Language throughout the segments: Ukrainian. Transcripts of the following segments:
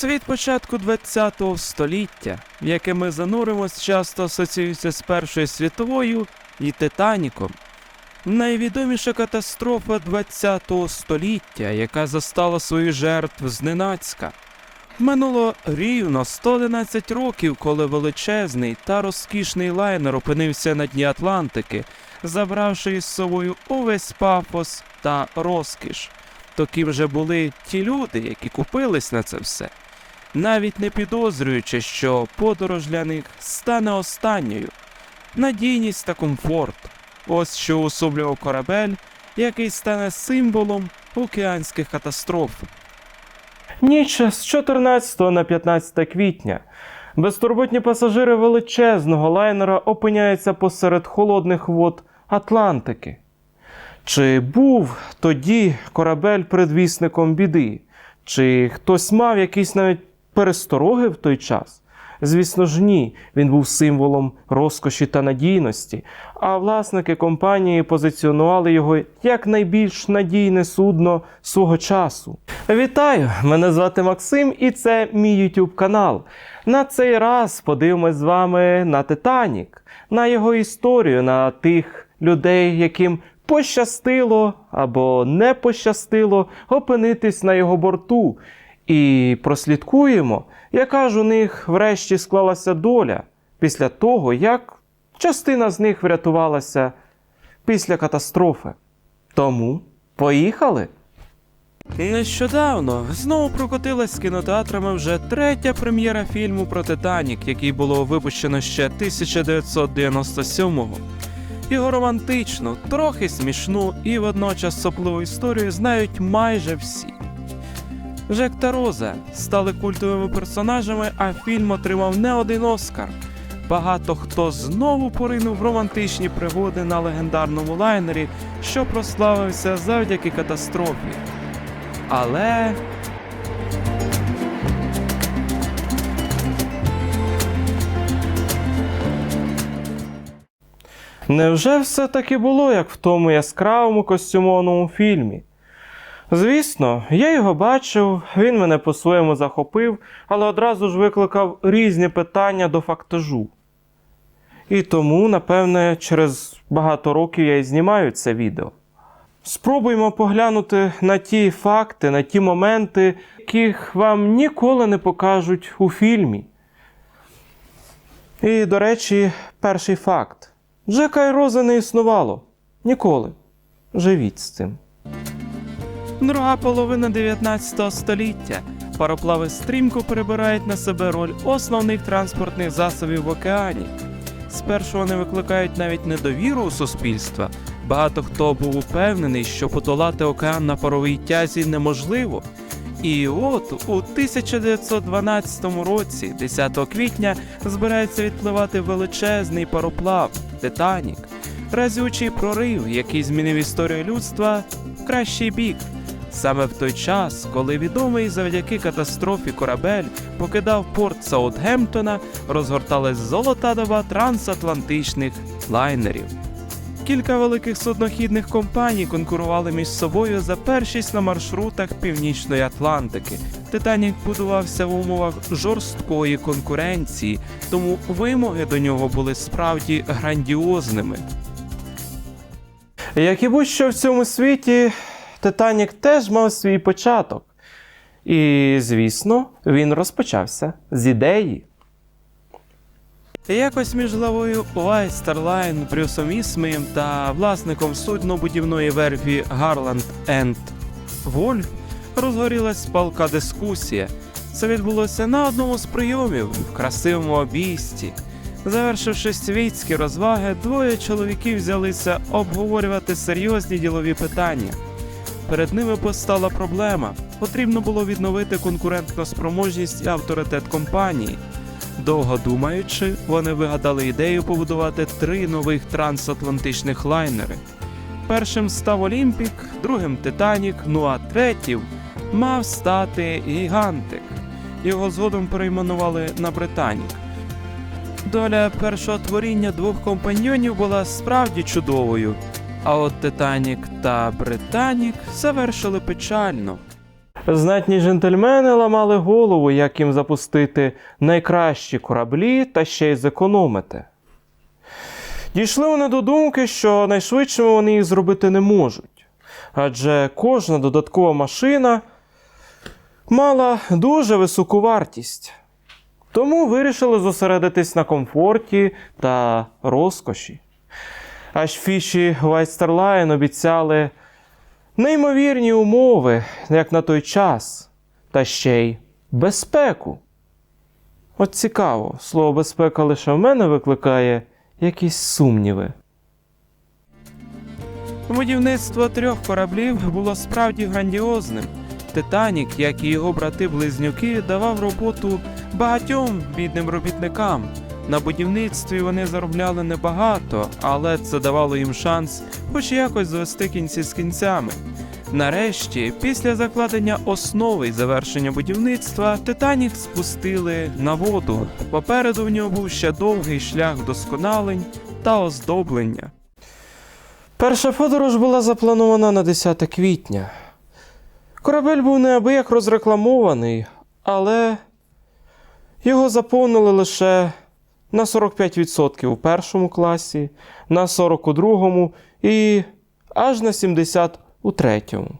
Світ початку ХХ століття, в яке ми зануримось, часто асоціюється з Першою світовою і Титаніком. Найвідоміша катастрофа ХХ століття, яка застала своїх жертв зненацька. Минуло рівно 111 років, коли величезний та розкішний лайнер опинився на дні Атлантики, забравши із собою увесь пафос та розкіш. То ким же були ті люди, які купились на це все, навіть не підозрюючи, що подорож для них стане останньою. Надійність та комфорт ось що усублював корабель, який стане символом океанських катастроф. Ніч з 14 на 15 квітня. Безтурботні пасажири величезного лайнера опиняються посеред холодних вод Атлантики. Чи був тоді корабель предвісником біди? Чи хтось мав якісь навіть перестороги в той час? Звісно ж, ні. Він був символом розкоші та надійності, а власники компанії позиціонували його як найбільш надійне судно свого часу. Вітаю! Мене звати Максим, і це мій YouTube канал. На цей раз подивимось з вами на Титанік, на його історію, на тих людей, яким пощастило або не пощастило опинитись на його борту. І прослідкуємо, яка ж у них врешті склалася доля після того, як частина з них врятувалася після катастрофи. Тому поїхали! Нещодавно знову прокотилась кінотеатрами вже третя прем'єра фільму про Титанік, який було випущено ще 1997-го. Його романтичну, трохи смішну і водночас сопливу історію знають майже всі. Жек та Роза стали культовими персонажами, а фільм отримав не один Оскар. Багато хто знову поринув романтичні пригоди на легендарному лайнері, що прославився завдяки катастрофі. Але Невже все таки було, як в тому яскравому костюмованому фільмі? Звісно, я його бачив, він мене по-своєму захопив, але одразу ж викликав різні питання до фактажу. І тому, напевне, через багато років я і знімаю це відео. Спробуємо поглянути на ті факти, на ті моменти, яких вам ніколи не покажуть у фільмі. І, до речі, перший факт: Джека і Рози не існувало. Ніколи. Живіть з цим. Друга половина 19 століття. Пароплави стрімко перебирають на себе роль основних транспортних засобів в океані. Спершу вони викликають навіть недовіру у суспільства. Багато хто був упевнений, що подолати океан на паровій тязі неможливо. І от у 1912 році, 10 квітня, збирається відпливати величезний пароплав Титанік, разючий прорив, який змінив історію людства в кращий бік. Саме в той час, коли відомий завдяки катастрофі корабель покидав порт Саутгемптона, розгорталась золота доба трансатлантичних лайнерів. Кілька великих суднохідних компаній конкурували між собою за першість на маршрутах Північної Атлантики. Титанік будувався в умовах жорсткої конкуренції, тому вимоги до нього були справді грандіозними. Як і будь-що в цьому світі, Титанік теж мав свій початок. І, звісно, він розпочався з ідеї. Якось між главою Star Line Брюсом Ісмеєм та власником суднобудівної верфі Гарланд енд Вольф розгорілась палка дискусія. Це відбулося на одному з прийомів в красивому обійсті. Завершивши світські розваги, двоє чоловіків взялися обговорювати серйозні ділові питання. Перед ними постала проблема. Потрібно було відновити конкурентну спроможність і авторитет компанії. Довго думаючи, вони вигадали ідею побудувати три нових трансатлантичних лайнери. Першим став Олімпік, другим Титанік, ну а третім мав стати Гігантик. Його згодом перейменували на Британік. Доля першого творіння двох компаньйонів була справді чудовою, а от Титанік та Британік завершили печально. Знатні джентльмени ламали голову, як їм запустити найкращі кораблі та ще й зекономити. Дійшли вони до думки, що найшвидшими вони їх зробити не можуть, адже кожна додаткова машина мала дуже високу вартість. Тому вирішили зосередитись на комфорті та розкоші. Аж фіші Line обіцяли неймовірні умови, як на той час, та ще й безпеку. От цікаво, слово безпека лише в мене викликає якісь сумніви. Будівництво трьох кораблів було справді грандіозним. Титанік, як і його брати-близнюки, давав роботу багатьом бідним робітникам. На будівництві вони заробляли небагато, але це давало їм шанс хоч якось звести кінці з кінцями. Нарешті, після закладення основи й завершення будівництва, Титанік спустили на воду. Попереду в нього був ще довгий шлях досконалень та оздоблення. Перша подорож була запланована на 10 квітня. Корабель був неабияк розрекламований, але його заповнили лише на 45% у першому класі, на 40 у другому і аж на 70 у третьому.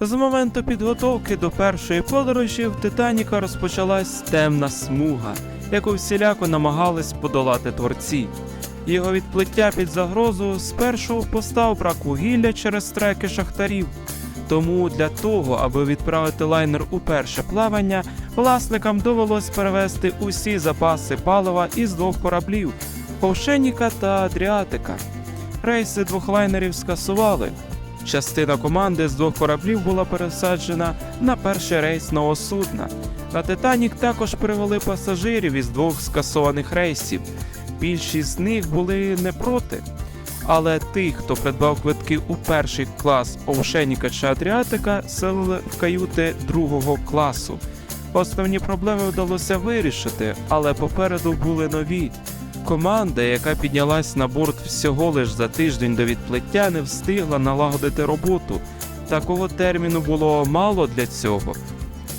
З моменту підготовки до першої подорожі в Титаніка розпочалась темна смуга, яку всіляко намагались подолати творці. Його відплиття під загрозу спершу постав брак вугілля через треки шахтарів. Тому для того, аби відправити лайнер у перше плавання, власникам довелось перевезти усі запаси палива із двох кораблів Повшеніка та Адріатика. Рейси двох лайнерів скасували. Частина команди з двох кораблів була пересаджена на перший рейс нового судна. На Титанік також привели пасажирів із двох скасованих рейсів. Більшість з них були не проти. Але тих, хто придбав квитки у перший клас Овшеніка чи Адріатика, селили в каюти другого класу. Основні проблеми вдалося вирішити, але попереду були нові. Команда, яка піднялась на борт всього лиш за тиждень до відплиття, не встигла налагодити роботу. Такого терміну було мало для цього.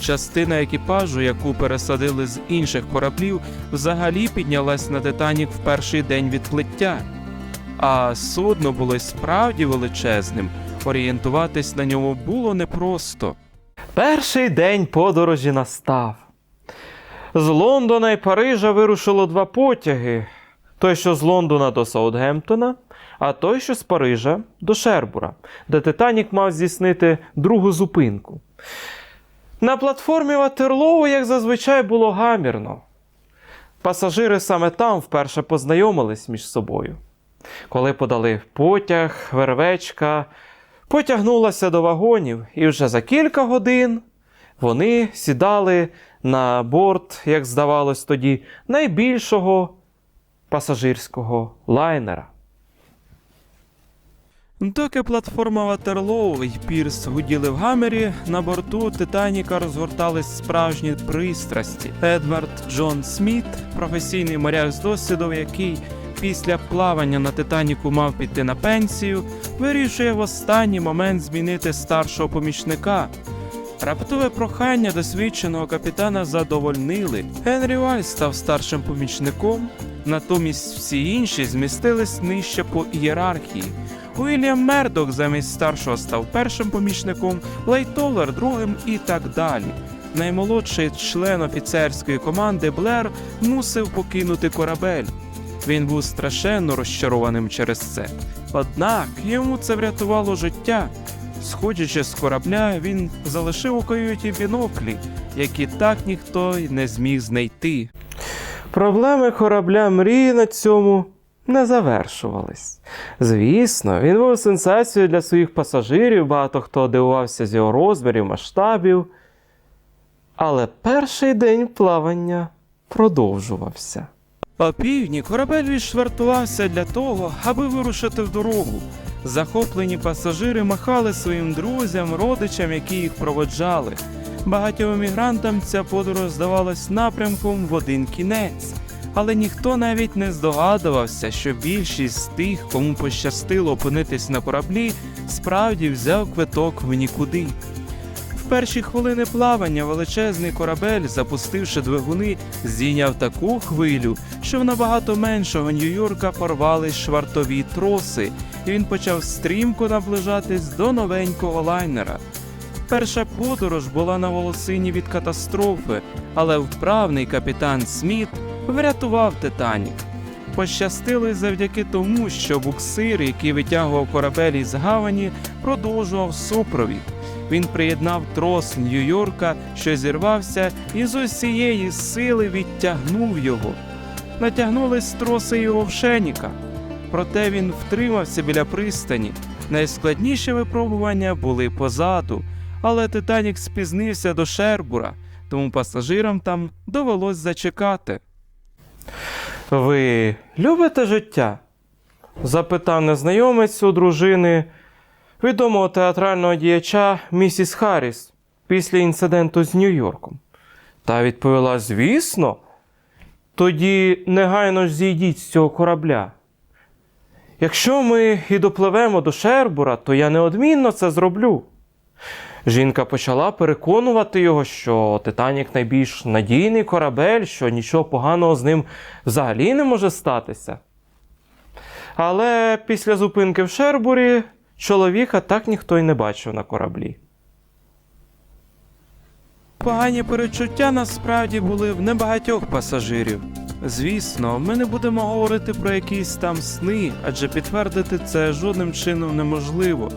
Частина екіпажу, яку пересадили з інших кораблів, взагалі піднялась на Титанік в перший день відплиття. А судно було справді величезним. Орієнтуватись на ньому було непросто. Перший день подорожі настав. З Лондона і Парижа вирушило два потяги: той, що з Лондона до Саутгемптона, а той, що з Парижа до Шербура, де Титанік мав здійснити другу зупинку. На платформі Ватерлоу, як зазвичай, було гамірно. Пасажири саме там вперше познайомились між собою. Коли подали потяг, вервечка потягнулася до вагонів, і вже за кілька годин вони сідали на борт, як здавалось тоді, найбільшого пасажирського лайнера. Доки платформа Ватерлоу і Пірс гуділи в гамері, на борту Титаніка розгортались справжні пристрасті. Едвард Джон Сміт, професійний моряк з досвідом, який після плавання на Титаніку мав піти на пенсію, вирішує в останній момент змінити старшого помічника. Раптове прохання досвідченого капітана задовольнили. Генрі Вальс став старшим помічником, натомість всі інші змістились нижче по ієрархії. Уільям Мердок замість старшого став першим помічником, Лейтолер другим і так далі. Наймолодший член офіцерської команди Блер мусив покинути корабель. Він був страшенно розчарованим через це. Однак йому це врятувало життя. Сходячи з корабля, він залишив у каюті біноклі, які так ніхто й не зміг знайти. Проблеми корабля мрії на цьому не завершувались. Звісно, він був сенсацією для своїх пасажирів, багато хто дивувався з його розмірів, масштабів. Але перший день плавання продовжувався. О півдні корабель відшвартувався для того, аби вирушити в дорогу. Захоплені пасажири махали своїм друзям, родичам, які їх проводжали. Багатьом емігрантам ця подорож здавалась напрямком в один кінець. Але ніхто навіть не здогадувався, що більшість з тих, кому пощастило опинитись на кораблі, справді взяв квиток в нікуди. Перші хвилини плавання величезний корабель, запустивши двигуни, здійняв таку хвилю, що в набагато меншого Нью-Йорка порвались швартові троси, і він почав стрімко наближатись до новенького лайнера. Перша подорож була на волосині від катастрофи, але вправний капітан Сміт врятував Титанік. Пощастило завдяки тому, що буксир, який витягував корабель із гавані, продовжував супровід. Він приєднав трос Нью-Йорка, що зірвався, і з усієї сили відтягнув його. Натягнулись троси його вшеніка. Проте він втримався біля пристані. Найскладніші випробування були позаду, але Титанік спізнився до Шербура, тому пасажирам там довелось зачекати. Ви любите життя? запитав незнайомець у дружини відомого театрального діяча місіс Харріс після інциденту з Нью-Йорком. Та відповіла: звісно, тоді негайно ж зійдіть з цього корабля. Якщо ми і допливемо до Шербура, то я неодмінно це зроблю. Жінка почала переконувати його, що Титанік найбільш надійний корабель, що нічого поганого з ним взагалі не може статися. Але після зупинки в Шербурі чоловіка так ніхто й не бачив на кораблі. Погані перечуття насправді були в небагатьох пасажирів. Звісно, ми не будемо говорити про якісь там сни, адже підтвердити це жодним чином неможливо.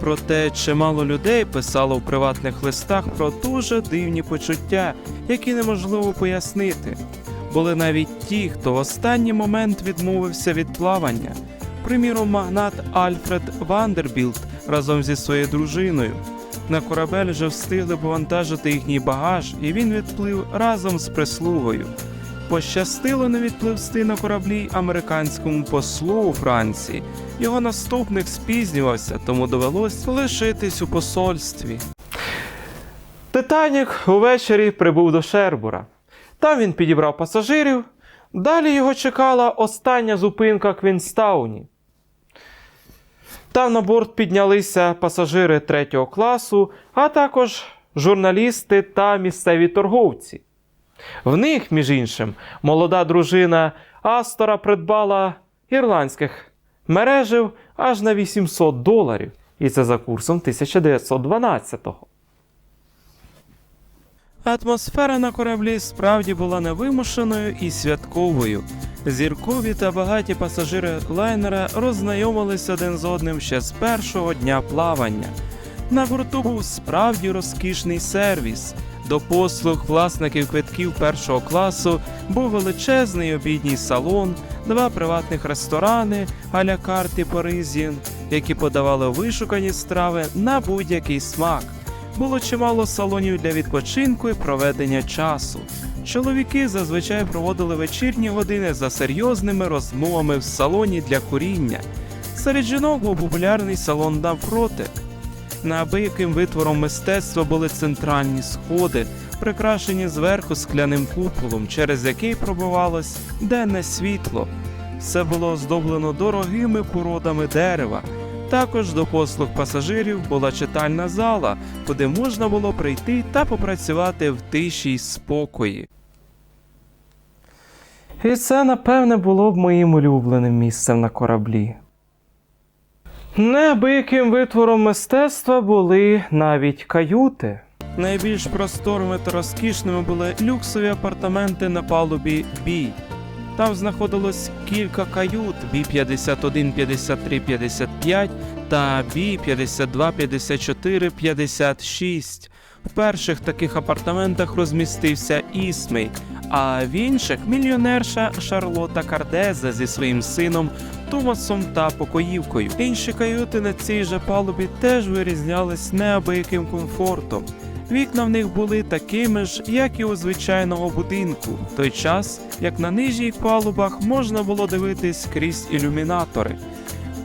Проте чимало людей писало в приватних листах про дуже дивні почуття, які неможливо пояснити. Були навіть ті, хто в останній момент відмовився від плавання. Приміром, магнат Альфред Вандербілт разом зі своєю дружиною. На корабель вже встигли повантажити їхній багаж, і він відплив разом з прислугою. Пощастило не відпливсти на кораблі американському послу у Франції. Його наступник спізнювався, тому довелось лишитись у посольстві. Титанік увечері прибув до Шербура. Там він підібрав пасажирів. Далі його чекала остання зупинка Квінстауні. Там на борт піднялися пасажири третього класу, а також журналісти та місцеві торговці. В них, між іншим, молода дружина Астора придбала ірландських мережів аж на 800 доларів, і це за курсом 1912-го. Атмосфера на кораблі справді була невимушеною і святковою. Зіркові та багаті пасажири лайнера роззнайомились один з одним ще з першого дня плавання. На борту був справді розкішний сервіс. До послуг власників квитків першого класу був величезний обідній салон, два приватних ресторани а-ля карти Паризін, які подавали вишукані страви на будь-який смак. Було чимало салонів для відпочинку і проведення часу. Чоловіки зазвичай проводили вечірні години за серйозними розмовами в салоні для куріння. Серед жінок був популярний салон навпроти. Неабияким витвором мистецтва були центральні сходи, прикрашені зверху скляним куполом, через який пробивалось денне світло. Все було оздоблено дорогими породами дерева. Також до послуг пасажирів була читальна зала, куди можна було прийти та попрацювати в тиші й спокої. І це, напевне, було б моїм улюбленим місцем на кораблі. Неабияким витвором мистецтва були навіть каюти. Найбільш просторими та розкішними були люксові апартаменти на палубі Бі. Там знаходилось кілька кают Бі 51, 53, 55 та Бі 52, 54, 56. В перших таких апартаментах розмістився Ісмей, а в інших мільйонерша Шарлота Кардеза зі своїм сином Томасом та покоївкою. Інші каюти на цій же палубі теж вирізнялись неабияким комфортом. Вікна в них були такими ж, як і у звичайного будинку, в той час, як на нижніх палубах можна було дивитись крізь ілюмінатори.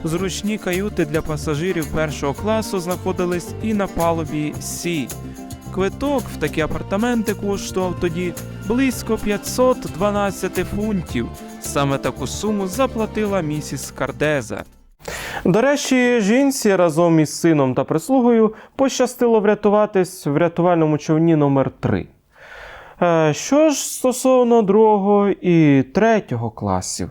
Зручні каюти для пасажирів першого класу знаходились і на палубі Сі. Квиток в такі апартаменти коштував тоді близько 512 фунтів. Саме таку суму заплатила місіс Кардеза. До речі, жінці разом із сином та прислугою пощастило врятуватись в рятувальному човні номер 3 Е, Що ж стосовно другого і третього класів?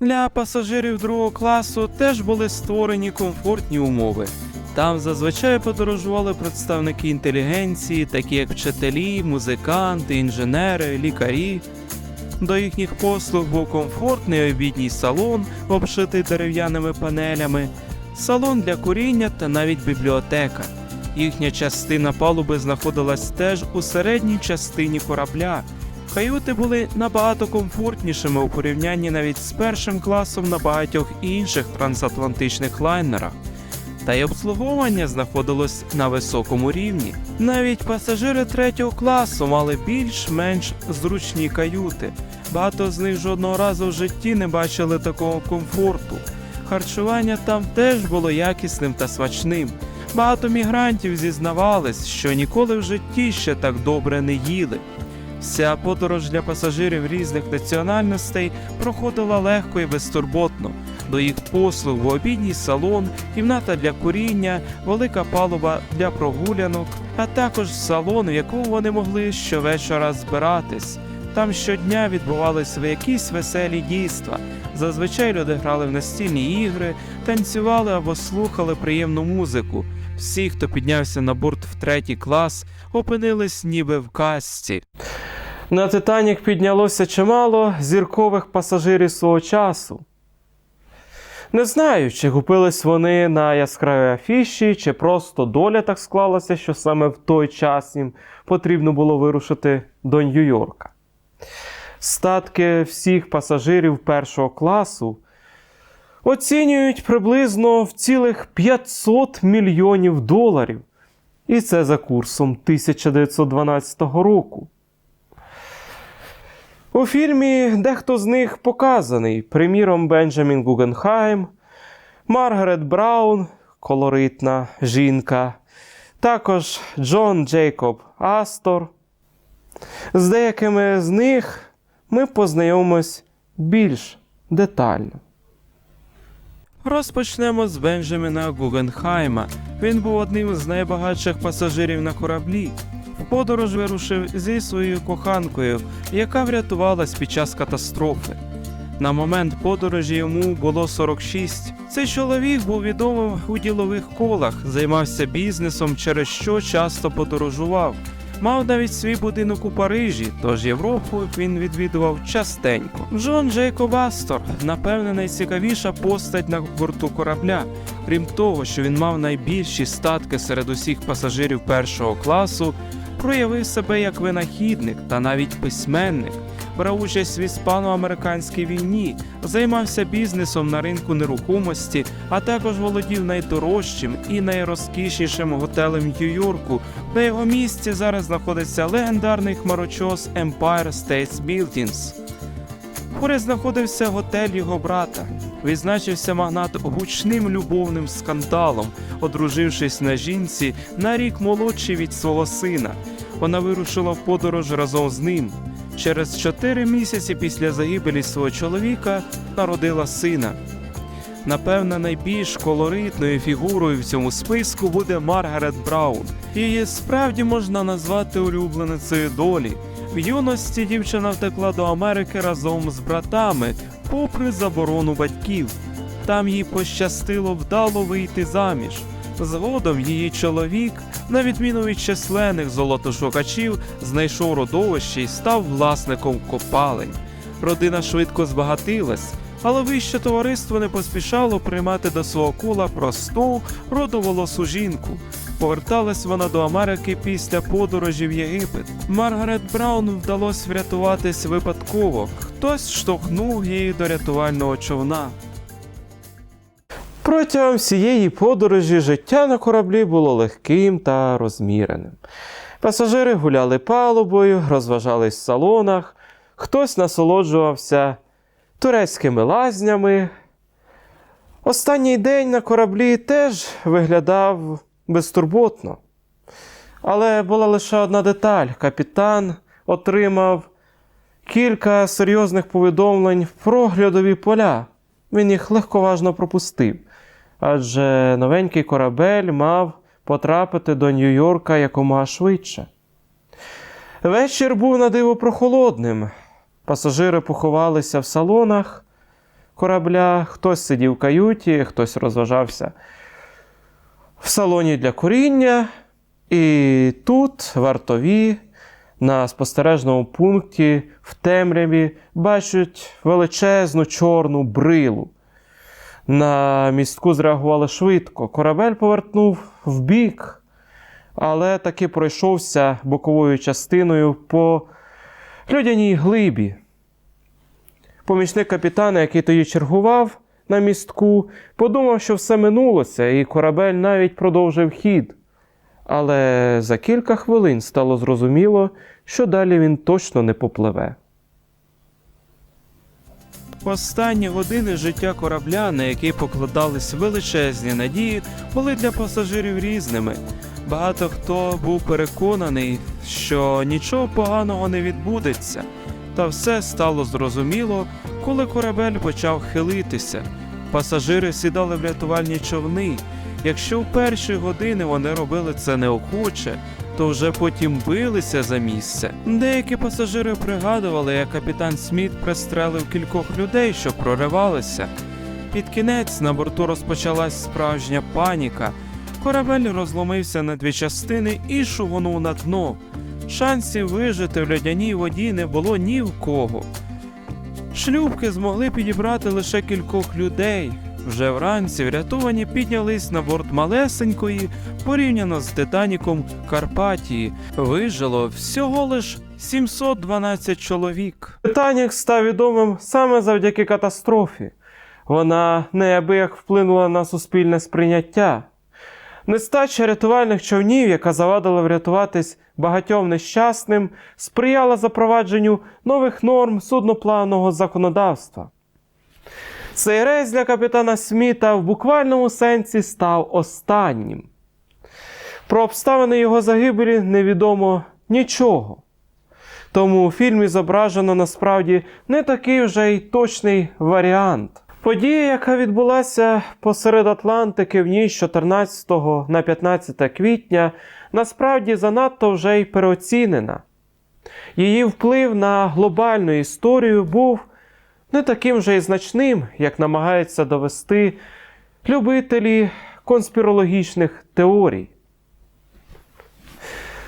Для пасажирів другого класу теж були створені комфортні умови. Там зазвичай подорожували представники інтелігенції, такі як вчителі, музиканти, інженери, лікарі. До їхніх послуг був комфортний обідній салон, обшитий дерев'яними панелями, салон для куріння та навіть бібліотека. Їхня частина палуби знаходилась теж у середній частині корабля. Каюти були набагато комфортнішими у порівнянні навіть з першим класом на багатьох інших трансатлантичних лайнерах. Та й обслуговування знаходилось на високому рівні. Навіть пасажири третього класу мали більш-менш зручні каюти. Багато з них жодного разу в житті не бачили такого комфорту. Харчування там теж було якісним та смачним. Багато мігрантів зізнавались, що ніколи в житті ще так добре не їли. Вся подорож для пасажирів різних національностей проходила легко і безтурботно. До їх послуг в обідній салон, кімната для куріння, велика палуба для прогулянок, а також салон, в якому вони могли щовечора збиратись. Там щодня відбувалися якісь веселі дійства. Зазвичай люди грали в настільні ігри, танцювали або слухали приємну музику. Всі, хто піднявся на борт в третій клас, опинились ніби в казці. На Титанік піднялося чимало зіркових пасажирів свого часу. Не знаю, чи купились вони на яскравій афіші, чи просто доля так склалася, що саме в той час їм потрібно було вирушити до Нью-Йорка. Статки всіх пасажирів першого класу оцінюють приблизно в цілих 500 мільйонів доларів. І це за курсом 1912 року. У фільмі дехто з них показаний, приміром, Бенджамін Гугенхайм, Маргарет Браун, колоритна жінка, також Джон Джейкоб Астор. З деякими з них ми познайомимось більш детально. Розпочнемо з Бенджаміна Гугенхайма. Він був одним з найбагатших пасажирів на кораблі. Подорож вирушив зі своєю коханкою, яка врятувалась під час катастрофи. На момент подорожі йому було 46. Цей чоловік був відомим у ділових колах, займався бізнесом, через що часто подорожував. Мав навіть свій будинок у Парижі, тож Європу він відвідував частенько. Джон Джейкоб Астор, напевне, найцікавіша постать на борту корабля. Крім того, що він мав найбільші статки серед усіх пасажирів першого класу, проявив себе як винахідник та навіть письменник. Брав участь в іспано-американській війні, займався бізнесом на ринку нерухомості, а також володів найдорожчим і найрозкішнішим готелем Нью-Йорку. На його місці зараз знаходиться легендарний хмарочос Empire State Buildings. Поряд знаходився готель його брата. Відзначився магнат гучним любовним скандалом, одружившись на жінці на рік молодший від свого сина. Вона вирушила в подорож разом з ним. Через чотири місяці після загибелі свого чоловіка народила сина. Напевно, найбільш колоритною фігурою в цьому списку буде Маргарет Браун. Її справді можна назвати улюбленицею долі. В юності дівчина втекла до Америки разом з братами, попри заборону батьків. Там їй пощастило вдало вийти заміж. Згодом її чоловік, на відміну від численних золотошукачів, знайшов родовище і став власником копалень. Родина швидко збагатилась, але вище товариство не поспішало приймати до свого кола просту родоволосу жінку. Поверталась вона до Америки після подорожі в Єгипет. Маргарет Браун вдалося врятуватись випадково. Хтось штовхнув її до рятувального човна. Протягом всієї подорожі життя на кораблі було легким та розміреним. Пасажири гуляли палубою, розважались в салонах, хтось насолоджувався турецькими лазнями. Останній день на кораблі теж виглядав безтурботно. Але була лише одна деталь: капітан отримав кілька серйозних повідомлень в проглядові поля він їх легковажно пропустив, адже новенький корабель мав потрапити до Нью-Йорка якомога швидше. Вечір був на диво прохолодним. Пасажири поховалися в салонах корабля, хтось сидів в каюті, хтось розважався в салоні для куріння. І тут вартові на спостережному пункті в темряві бачать величезну чорну брилу. На містку зреагували швидко. Корабель повернув вбік, але таки пройшовся боковою частиною по людяній глибі. Помічник капітана, який тоді чергував на містку, подумав, що все минулося, і корабель навіть продовжив хід. Але за кілька хвилин стало зрозуміло, що далі він точно не попливе. Останні години життя корабля, на який покладались величезні надії, були для пасажирів різними. Багато хто був переконаний, що нічого поганого не відбудеться, та все стало зрозуміло, коли корабель почав хилитися. Пасажири сідали в рятувальні човни. Якщо в перші години вони робили це неохоче, то вже потім билися за місце. Деякі пасажири пригадували, як капітан Сміт пристрелив кількох людей, що проривалися. Під кінець на борту розпочалась справжня паніка. Корабель розломився на дві частини і шугонув на дно. Шансів вижити в льодяній воді не було ні в кого. Шлюбки змогли підібрати лише кількох людей. Вже вранці врятовані піднялись на борт малесенької, порівняно з Титаніком Карпатії. Вижило всього лиш 712 чоловік. Титанік став відомим саме завдяки катастрофі. Вона неабияк вплинула на суспільне сприйняття. Нестача рятувальних човнів, яка завадила врятуватись багатьом нещасним, сприяла запровадженню нових норм судноплавного законодавства. Цей рейс для капітана Сміта в буквальному сенсі став останнім. Про обставини його загибелі невідомо нічого. Тому у фільмі зображено насправді не такий вже й точний варіант. Подія, яка відбулася посеред Атлантики в ніч 14 на 15 квітня, насправді занадто вже й переоцінена. Її вплив на глобальну історію був не таким же і значним, як намагаються довести любителі конспірологічних теорій.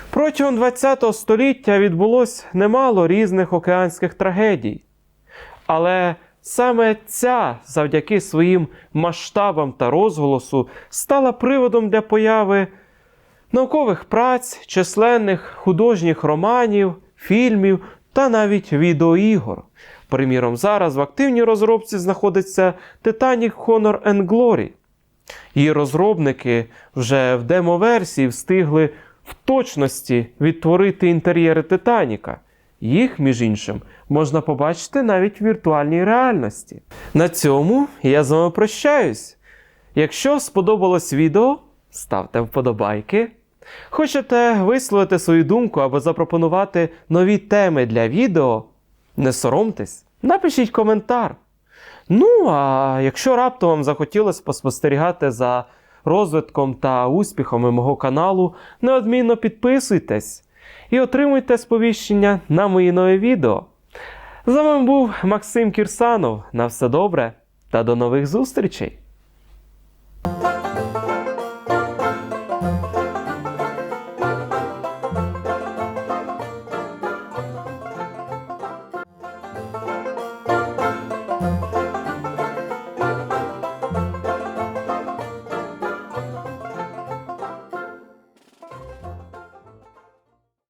Протягом ХХ століття відбулось немало різних океанських трагедій. Але саме ця, завдяки своїм масштабам та розголосу, стала приводом для появи наукових праць, численних художніх романів, фільмів та навіть відеоігор. Приміром, зараз в активній розробці знаходиться Titanic Honor and Glory. Її розробники вже в демо-версії встигли в точності відтворити інтер'єри Титаніка. Їх, між іншим, можна побачити навіть в віртуальній реальності. На цьому я з вами прощаюсь. Якщо сподобалось відео, ставте вподобайки. Хочете висловити свою думку або запропонувати нові теми для відео, не соромтесь, напишіть коментар. Ну, а якщо раптом вам захотілося поспостерігати за розвитком та успіхами мого каналу, неодмінно підписуйтесь і отримуйте сповіщення на мої нові відео. З вами був Максим Кірсанов. На все добре та до нових зустрічей!